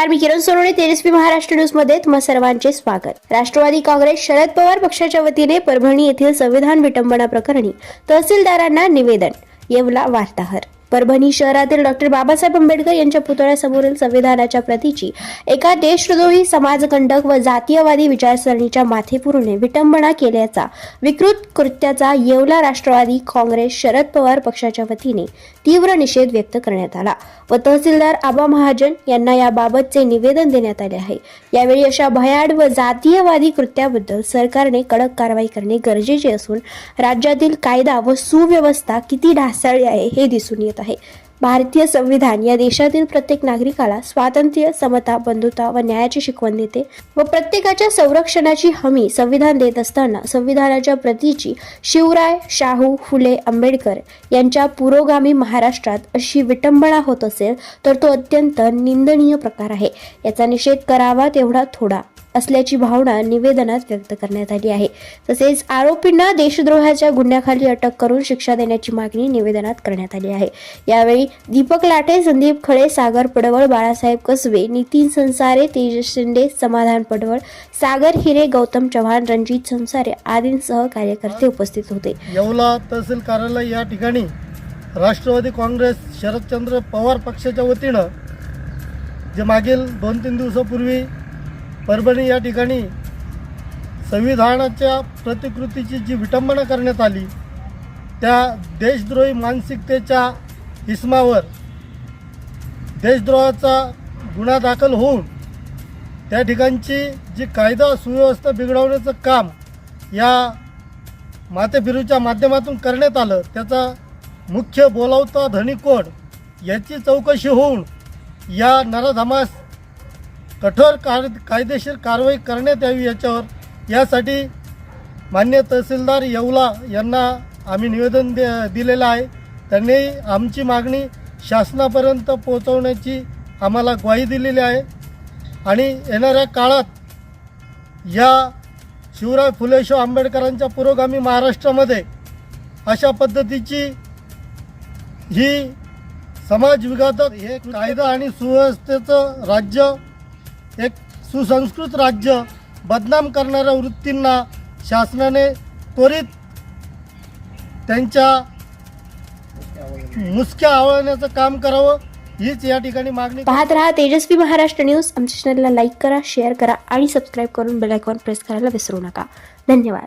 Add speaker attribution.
Speaker 1: नमस्कार मी किरण सोनवणे तेजस्वी महाराष्ट्र न्यूजमध्ये तुम्हा सर्वांचे स्वागत. राष्ट्रवादी काँग्रेस शरद पवार पक्षाच्या वतीने परभणी येथील संविधान विटंबना प्रकरणी तहसीलदारांना निवेदन. येवला वार्ताहर. परभणी शहरातील डॉक्टर बाबासाहेब आंबेडकर यांच्या पुतळ्यासमोरील संविधानाच्या प्रतीची एका देशद्रोही समाजकंडक व जातीयवादी विचारसरणीच्या माथेपुरूने विटंबना केल्याचा विकृत कृत्याचा येवला राष्ट्रवादी काँग्रेस शरद पवार पक्षाच्या वतीने तीव्र निषेध व्यक्त करण्यात आला व तहसीलदार आबा महाजन यांना याबाबतचे निवेदन देण्यात आले आहे. यावेळी अशा भयाड व जातीयवादी कृत्याबद्दल सरकारने कडक कारवाई करणे गरजेचे असून राज्यातील कायदा व सुव्यवस्था किती ढासळली आहे हे दिसून येत आहे. भारतीय संविधान या देशातील प्रत्येक नागरिकाला स्वातंत्र्य समता बंधुता व न्यायाची शिकवण देते व प्रत्येकाच्या संरक्षणाची हमी संविधान देत असताना संविधानाच्या प्रतीची शिवराय शाहू फुले आंबेडकर यांच्या पुरोगामी महाराष्ट्रात अशी विटंबना होत असेल तर तो अत्यंत निंदनीय प्रकार आहे. याचा निषेध करावा तेवढा थोडा. असल्याची भावना निवेदनात व्यक्त करण्यात आली आहे. तसेच आरोपींना देशद्रोहाच्या गुन्ह्याखाली अटक करून शिक्षा देण्याची मागणी निवेदनात करण्यात आली आहे. यावेळी दीपक लाटे संदीप खळे सागर पडवळ बाळासाहेब कसबे नितीन संसारे तेजस शिंदे समाधान पडवळ सागर हिरे गौतम चव्हाण रणजित संसारे आदींसह कार्यकर्ते उपस्थित होते.
Speaker 2: येवला तहसील कार्यालय या ठिकाणी राष्ट्रवादी काँग्रेस शरदचंद्र पवार पक्षाच्या वतीनं जे मागील दोन तीन दिवसापूर्वी परभणी या ठिकाणी संविधानाच्या प्रतिकृतीची जी विटंबना करण्यात आली त्या देशद्रोही मानसिकतेच्या इस्मावर देशद्रोहाचा गुन्हा दाखल होऊन त्या ठिकाणची जी कायदा सुव्यवस्था बिघडवण्याचं काम या मातेफिरूच्या माध्यमातून करण्यात आलं त्याचा मुख्य बोलावता धनी कोण याची चौकशी होऊन या नराधमास कठोर कार कायदेशीर कारवाई करण्यात यावी याच्यावर. यासाठी मान्य तहसीलदार येवला यांना आम्ही निवेदन दे दिलेलं आहे. त्यांनी आमची मागणी शासनापर्यंत पोहोचवण्याची आम्हाला ग्वाही दिलेली आहे. आणि येणाऱ्या काळात या शिवराय फुले आंबेडकरांच्या पुरोगामी महाराष्ट्रामध्ये अशा पद्धतीची ही समाजविघातक हे कायदा आणि सुव्यवस्थेचं राज्य एक सुसंस्कृत राज्य बदनाम करणाऱ्या वृत्तींना शासनाने त्वरित त्यांच्या मुसक्या आवळण्याचं काम करावं हीच या ठिकाणी मागणी
Speaker 1: पाहत राहा तेजस्वी महाराष्ट्र न्यूज. आमच्या चॅनलला लाईक करा शेअर करा आणि सबस्क्राईब करून बेल आयकॉन प्रेस करायला विसरू नका. धन्यवाद.